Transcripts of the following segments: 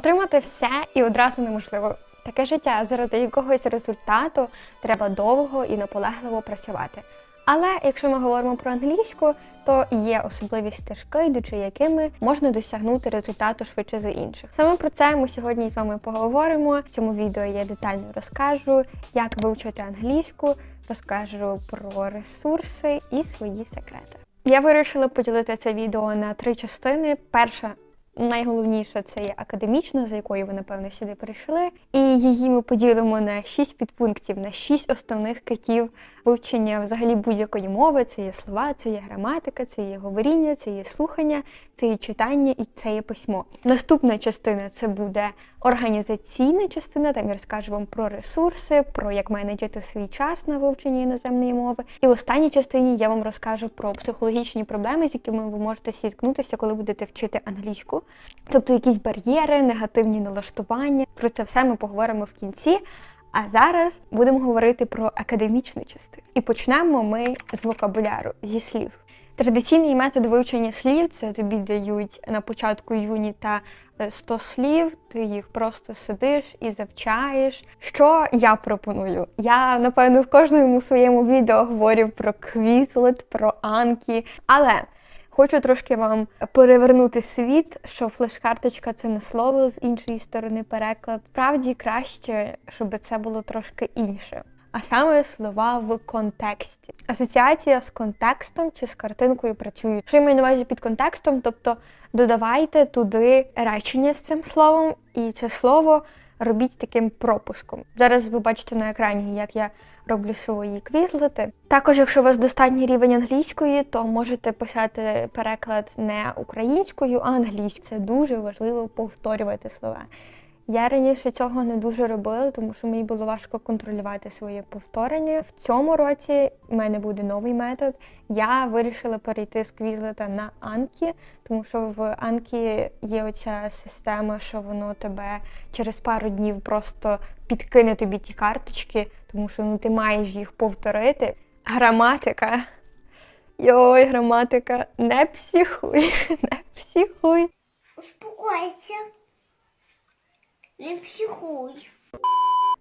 Отримати все і одразу неможливо. Таке життя заради якогось результату треба довго і наполегливо працювати. Але якщо ми говоримо про англійську, то є особливі стежки, йдучи якими можна досягнути результату швидше за інших. Саме про це ми сьогодні з вами поговоримо. В цьому відео я детально розкажу, як вивчити англійську, розкажу про ресурси і свої секрети. Я вирішила поділити це відео на три частини. Перша Найголовніше це є академічна, за якою ви, напевно, сюди прийшли. І її ми поділимо на шість підпунктів, на шість основних китів вивчення взагалі будь-якої мови. Це є слова, це є граматика, це є говоріння, це є слухання, це є читання і це є письмо. Наступна частина це буде організаційна частина. Там я розкажу вам про ресурси, про як менеджити свій час на вивченні іноземної мови. І в останній частині я вам розкажу про психологічні проблеми, з якими ви можете зіткнутися, коли будете вчити англійську. Тобто якісь бар'єри, негативні налаштування. Про це все ми поговоримо в кінці. А зараз будемо говорити про академічну частину. І почнемо ми з вокабуляру, зі слів. Традиційний метод вивчення слів це тобі дають на початку юніта е, 100 слів, ти їх просто сидиш і завчаєш. Що я пропоную? Я, напевно, в кожному своєму відео говорю про Quizlet, про Анкі, але Хочу трошки вам перевернути світ, що флеш-карточка це не слово з іншої сторони переклад. Справді краще, щоб це було трошки інше. А саме слова в контексті. Асоціація з контекстом чи з картинкою працює. Що я маю на увазі під контекстом, тобто додавайте туди речення з цим словом, і це слово робіть таким пропуском. Зараз ви бачите на екрані, як я роблю свої квізлити. Також, якщо у вас достатній рівень англійської, то можете писати переклад не українською, а англійською. Це дуже важливо повторювати слова. Я раніше цього не дуже робила, тому що мені було важко контролювати своє повторення. В цьому році в мене буде новий метод. Я вирішила перейти з квізлета на Анкі, тому що в Анкі є оця система, що воно тебе через пару днів просто підкине тобі ті карточки, тому що ну ти маєш їх повторити. Граматика. Йой, граматика, не психуй, не психуй. Успокойся. Не психуй.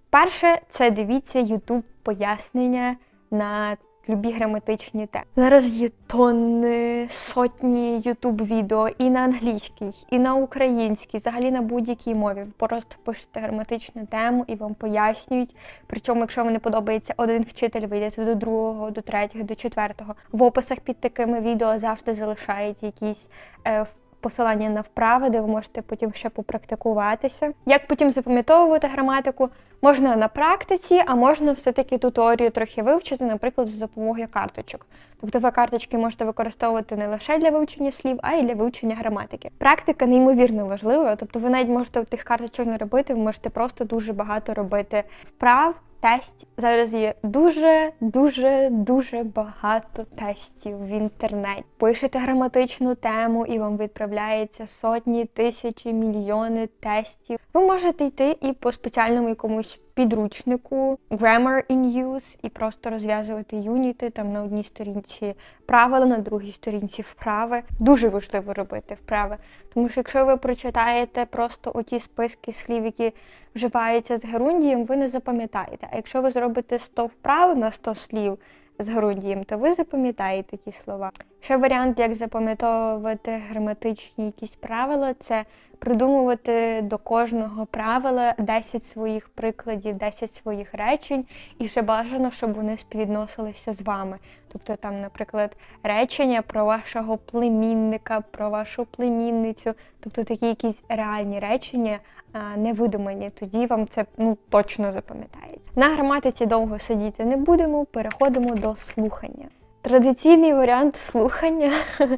Перше, це дивіться YouTube пояснення на любі граматичні теми. Зараз є тонни, сотні YouTube відео і на англійській, і на українській, взагалі на будь-якій мові. Просто пишете граматичну тему і вам пояснюють. Причому, якщо вам не подобається один вчитель, ви до другого, до третього, до четвертого. В описах під такими відео завжди залишають якісь. Е, посилання на вправи, де ви можете потім ще попрактикуватися. Як потім запам'ятовувати граматику, можна на практиці, а можна все-таки туторію трохи вивчити, наприклад, за допомогою карточок. Тобто ви карточки можете використовувати не лише для вивчення слів, а й для вивчення граматики. Практика неймовірно важлива, тобто ви навіть можете тих карточок не робити, ви можете просто дуже багато робити вправ. Тестів. Зараз є дуже, дуже, дуже багато тестів в інтернеті. Пишете граматичну тему і вам відправляється сотні, тисячі, мільйони тестів. Ви можете йти і по спеціальному якомусь підручнику Grammar in Use і просто розв'язувати юніти там на одній сторінці правила, на другій сторінці вправи. Дуже важливо робити вправи. Тому що якщо ви прочитаєте просто оті списки слів, які вживаються з герундієм, ви не запам'ятаєте. А якщо ви зробите 100 вправ на 100 слів з герундієм, то ви запам'ятаєте ті слова. Ще варіант, як запам'ятовувати граматичні якісь правила, це придумувати до кожного правила 10 своїх прикладів, 10 своїх речень, і ще бажано, щоб вони співвідносилися з вами. Тобто там, наприклад, речення про вашого племінника, про вашу племінницю, тобто такі якісь реальні речення, а не видумані. Тоді вам це ну точно запам'ятається. На граматиці довго сидіти не будемо, переходимо до слухання. Традиційний варіант слухання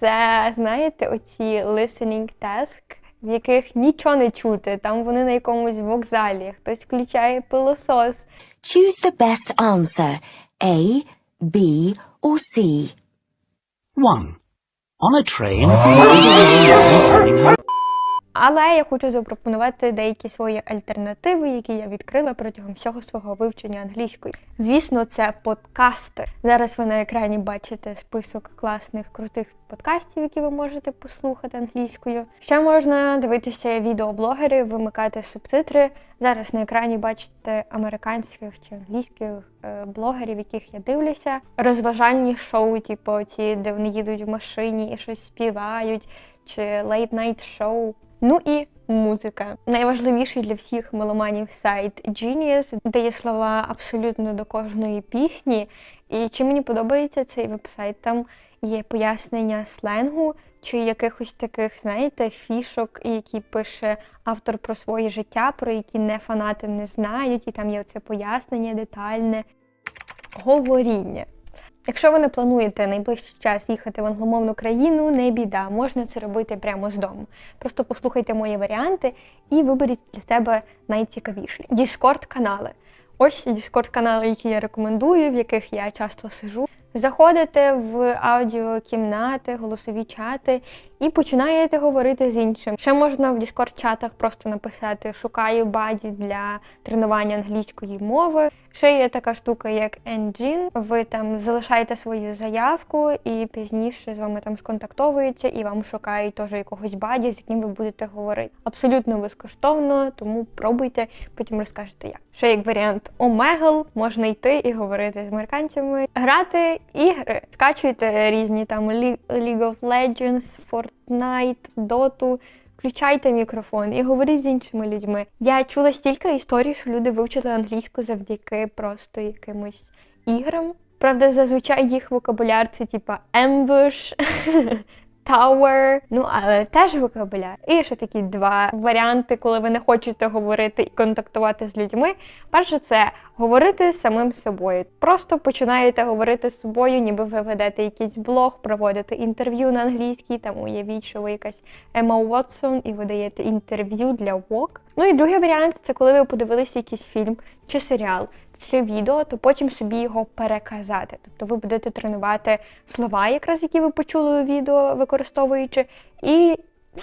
це, знаєте, оці listening task, в яких нічого не чути. Там вони на якомусь вокзалі, хтось включає пилосос. Choose the best answer A, B, or C. 1. On a train, Але я хочу запропонувати деякі свої альтернативи, які я відкрила протягом всього свого вивчення англійської. Звісно, це подкасти. Зараз ви на екрані бачите список класних крутих подкастів, які ви можете послухати англійською. Ще можна дивитися відеоблогерів, вимикати субтитри. Зараз на екрані бачите американських чи англійських е, блогерів, яких я дивлюся. Розважальні шоу, типу ті, де вони їдуть в машині і щось співають, чи night show. Ну і музика. Найважливіший для всіх меломанів сайт Genius, де є слова абсолютно до кожної пісні. І чим мені подобається цей вебсайт, там є пояснення сленгу чи якихось таких, знаєте, фішок, які пише автор про своє життя, про які не фанати не знають, і там є оце пояснення детальне. Говоріння. Якщо ви не плануєте найближчий час їхати в англомовну країну, не біда, можна це робити прямо з дому. Просто послухайте мої варіанти і виберіть для себе найцікавіші. Discord канали. Ось Discord канали, які я рекомендую, в яких я часто сижу. Заходите в аудіокімнати, голосові чати і починаєте говорити з іншим. Ще можна в Discord-чатах просто написати Шукаю баді для тренування англійської мови. Ще є така штука, як Engine. Ви там залишаєте свою заявку, і пізніше з вами там сконтактовуються і вам шукають теж якогось баді, з яким ви будете говорити. Абсолютно безкоштовно, тому пробуйте, потім розкажете як. Ще як варіант Omegle, можна йти і говорити з американцями, грати ігри, скачуйте різні там Lea- League of Legends, Fortnite, Dota, Включайте мікрофон і говоріть з іншими людьми. Я чула стільки історій, що люди вивчили англійську завдяки просто якимось іграм. Правда, зазвичай їх вокабуляр це типа ambush, tower, ну але теж вокабуляр. І ще такі два варіанти, коли ви не хочете говорити і контактувати з людьми. Перше, це говорити самим собою. Просто починаєте говорити з собою, ніби ви ведете якийсь блог, проводите інтерв'ю на англійській, там уявіть, що ви якась Ема Уотсон і ви даєте інтерв'ю для Vogue. Ну і другий варіант це коли ви подивилися якийсь фільм чи серіал. Чи відео, то потім собі його переказати. Тобто ви будете тренувати слова, якраз які ви почули у відео, використовуючи, і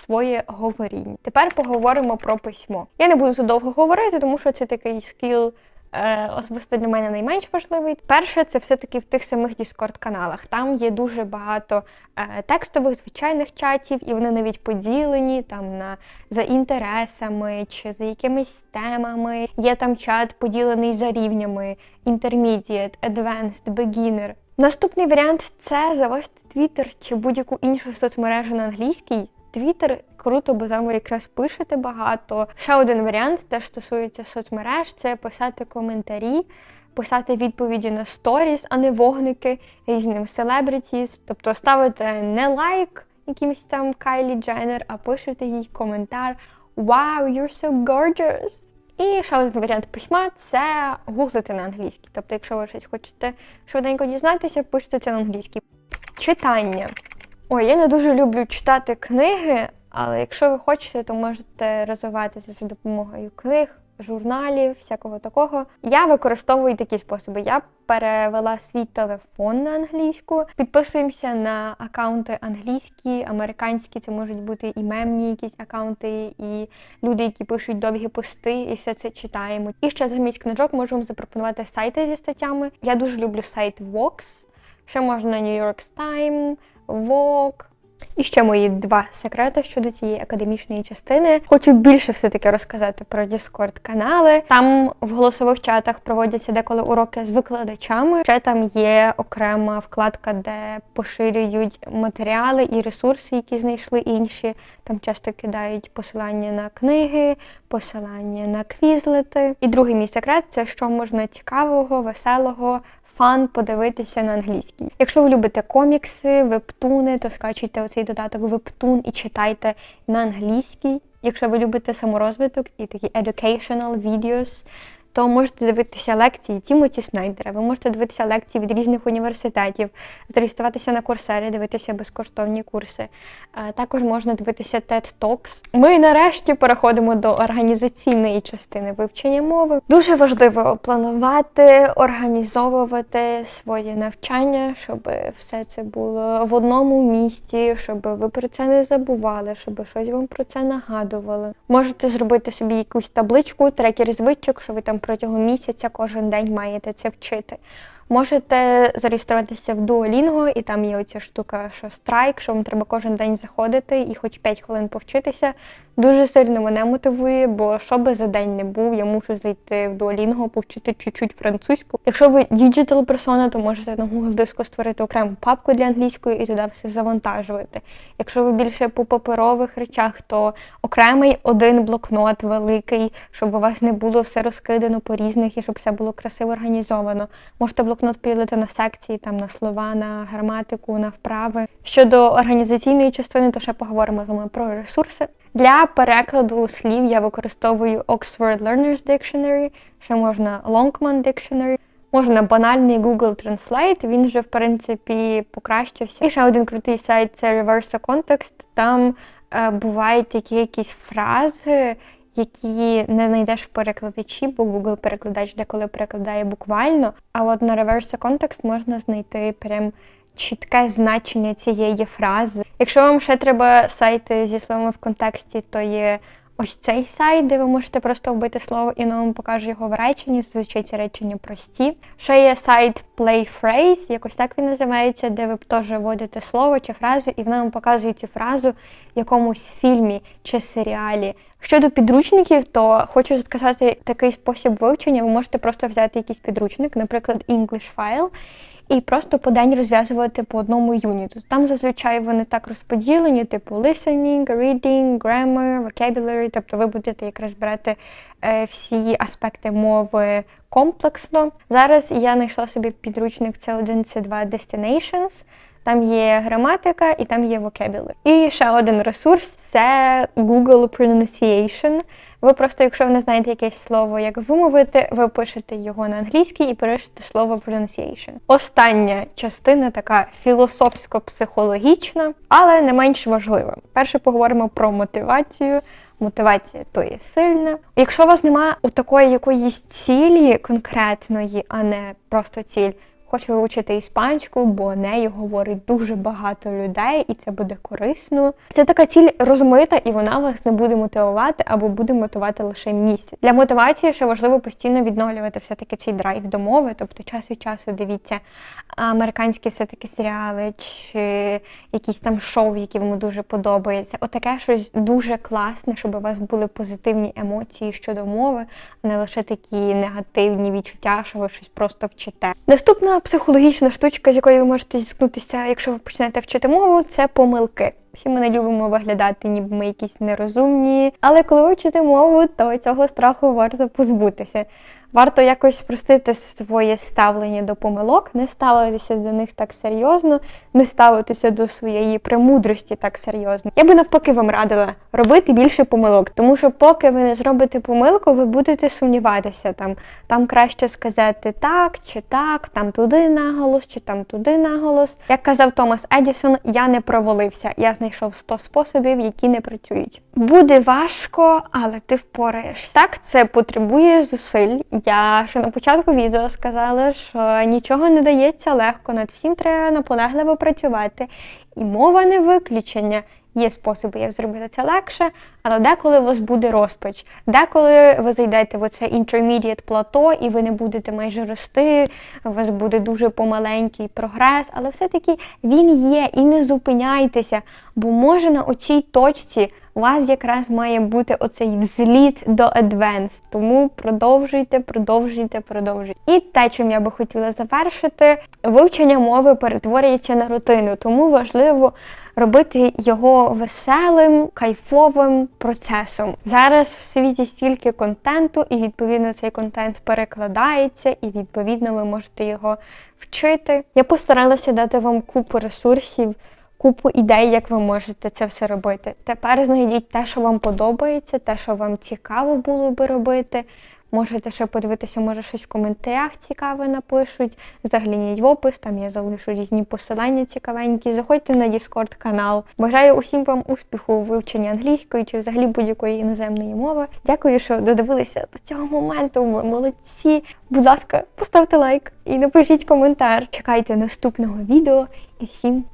своє говоріння. Тепер поговоримо про письмо. Я не буду задовго говорити, тому що це такий скіл. Е, Особисто для мене найменш важливий. Перше, це все-таки в тих самих Discord-каналах. Там є дуже багато е, текстових звичайних чатів, і вони навіть поділені там на за інтересами чи за якимись темами. Є там чат поділений за рівнями Intermediate, Advanced, Beginner. Наступний варіант це завести Twitter чи будь-яку іншу соцмережу на англійській. Твіттер круто, бо там ви якраз пишете багато. Ще один варіант теж стосується соцмереж: це писати коментарі, писати відповіді на сторіс, а не вогники різним селебрітіс. Тобто ставите не лайк якимось там Кайлі Дженнер, а пишете їй коментар Wow, you're so gorgeous! І ще один варіант письма це гуглити на англійській. Тобто, якщо ви щось хочете швиденько дізнатися, пишете це на англійській. Читання. Ой, я не дуже люблю читати книги, але якщо ви хочете, то можете розвиватися за допомогою книг, журналів, всякого такого. Я використовую такі способи. Я перевела свій телефон на англійську, підписуємося на акаунти англійські, американські, це можуть бути і мемні якісь акаунти, і люди, які пишуть довгі пости, і все це читаємо. І ще замість книжок вам запропонувати сайти зі статтями. Я дуже люблю сайт Vox. Ще можна New York Times, Vogue. І ще мої два секрети щодо цієї академічної частини. Хочу більше все-таки розказати про Discord канали. Там в голосових чатах проводяться деколи уроки з викладачами. Ще там є окрема вкладка, де поширюють матеріали і ресурси, які знайшли інші. Там часто кидають посилання на книги, посилання на квізлети. І другий мій секрет це що можна цікавого, веселого фан подивитися на англійській. Якщо ви любите комікси, вебтуни, то скачуйте оцей додаток вебтун і читайте на англійській. Якщо ви любите саморозвиток і такі educational videos, то можете дивитися лекції Тімоті Снайдера, ви можете дивитися лекції від різних університетів, зареєструватися на курсері, дивитися безкоштовні курси. Також можна дивитися TED Talks. Ми нарешті переходимо до організаційної частини вивчення мови. Дуже важливо планувати, організовувати своє навчання, щоб все це було в одному місці, щоб ви про це не забували, щоб щось вам про це нагадували. Можете зробити собі якусь табличку, трекер звичок, що ви там протягом місяця кожен день маєте це вчити. Можете зареєструватися в Duolingo, і там є оця штука, що страйк, що вам треба кожен день заходити і хоч 5 хвилин повчитися. Дуже сильно мене мотивує, бо що би за день не був, я мушу зайти в Duolingo, повчити чуть-чуть французьку. Якщо ви діджитал персона, то можете на Google диску створити окрему папку для англійської і туди все завантажувати. Якщо ви більше по паперових речах, то окремий один блокнот великий, щоб у вас не було все розкидано по різних і щоб все було красиво організовано. Можете блокнот поділити на секції, там на слова, на граматику, на вправи. Щодо організаційної частини, то ще поговоримо з вами про ресурси. Для перекладу слів я використовую Oxford Learners Dictionary, ще можна Longman Dictionary. Можна банальний Google Translate, він вже в принципі покращився. І ще один крутий сайт це Reverse Context. Там е, бувають такі якісь фрази, які не знайдеш в перекладачі, бо Google перекладач деколи перекладає буквально. А от на Reverse Context можна знайти прям чітке значення цієї фрази. Якщо вам ще треба сайти зі словами в контексті, то є ось цей сайт, де ви можете просто вбити слово і воно вам покаже його в реченні. Зазвичай ці речення прості. Ще є сайт PlayPhrase, якось так він називається, де ви теж вводите слово чи фразу, і воно вам показує цю фразу в якомусь фільмі чи серіалі. Щодо підручників, то хочу сказати такий спосіб вивчення. Ви можете просто взяти якийсь підручник, наприклад, English File, і просто по день розв'язувати по одному юніту. Там зазвичай вони так розподілені, типу listening, reading, grammar, vocabulary, тобто ви будете якраз брати е, всі аспекти мови комплексно. Зараз я знайшла собі підручник C1, C2 Destinations. Там є граматика і там є vocabulary. І ще один ресурс це Google Pronunciation. Ви просто, якщо ви не знаєте якесь слово, як вимовити, ви пишете його на англійській і пишете слово pronunciation. Остання частина така філософсько-психологічна, але не менш важлива. Перше поговоримо про мотивацію. Мотивація то є сильна. Якщо у вас немає у такої якоїсь цілі конкретної, а не просто ціль. Хочу вивчити іспанську, бо нею говорить дуже багато людей, і це буде корисно. Це така ціль розмита, і вона вас не буде мотивувати або буде мотивувати лише місяць. Для мотивації ще важливо постійно відновлювати все-таки цей драйв до мови, тобто час від часу дивіться американські все-таки серіали чи якісь там шоу, які вам дуже подобаються. Отаке щось дуже класне, щоб у вас були позитивні емоції щодо мови, а не лише такі негативні відчуття, що ви щось просто вчите. Наступна психологічна штучка, з якою ви можете зіткнутися, якщо ви почнете вчити мову, це помилки. Всі ми не любимо виглядати, ніби ми якісь нерозумні. Але коли ви вчите мову, то цього страху варто позбутися. Варто якось спростити своє ставлення до помилок, не ставитися до них так серйозно, не ставитися до своєї премудрості так серйозно. Я би навпаки вам радила робити більше помилок, тому що поки ви не зробите помилку, ви будете сумніватися там. Там краще сказати так чи так, там туди наголос, чи там туди наголос. Як казав Томас Едісон, я не провалився. Я знайшов 100 способів, які не працюють. Буде важко, але ти впораєшся. Так, це потребує зусиль. Я ще на початку відео сказала, що нічого не дається легко, над всім треба наполегливо працювати. І мова не виключення. Є способи, як зробити це легше, але деколи у вас буде розпач. Деколи ви зайдете в оце intermediate плато і ви не будете майже рости, у вас буде дуже помаленький прогрес, але все-таки він є і не зупиняйтеся, бо може на оцій точці у вас якраз має бути оцей взліт до advanced. Тому продовжуйте, продовжуйте, продовжуйте. І те, чим я би хотіла завершити, вивчення мови перетворюється на рутину, тому важливо робити його веселим, кайфовим процесом. Зараз в світі стільки контенту, і відповідно цей контент перекладається, і відповідно ви можете його вчити. Я постаралася дати вам купу ресурсів. Купу ідей, як ви можете це все робити. Тепер знайдіть те, що вам подобається, те, що вам цікаво було би робити. Можете ще подивитися, може щось в коментарях цікаве напишуть. Загляніть в опис, там я залишу різні посилання цікавенькі. Заходьте на Discord канал. Бажаю усім вам успіху у вивченні англійської чи взагалі будь-якої іноземної мови. Дякую, що додивилися до цього моменту. Ви молодці. Будь ласка, поставте лайк і напишіть коментар. Чекайте наступного відео і всім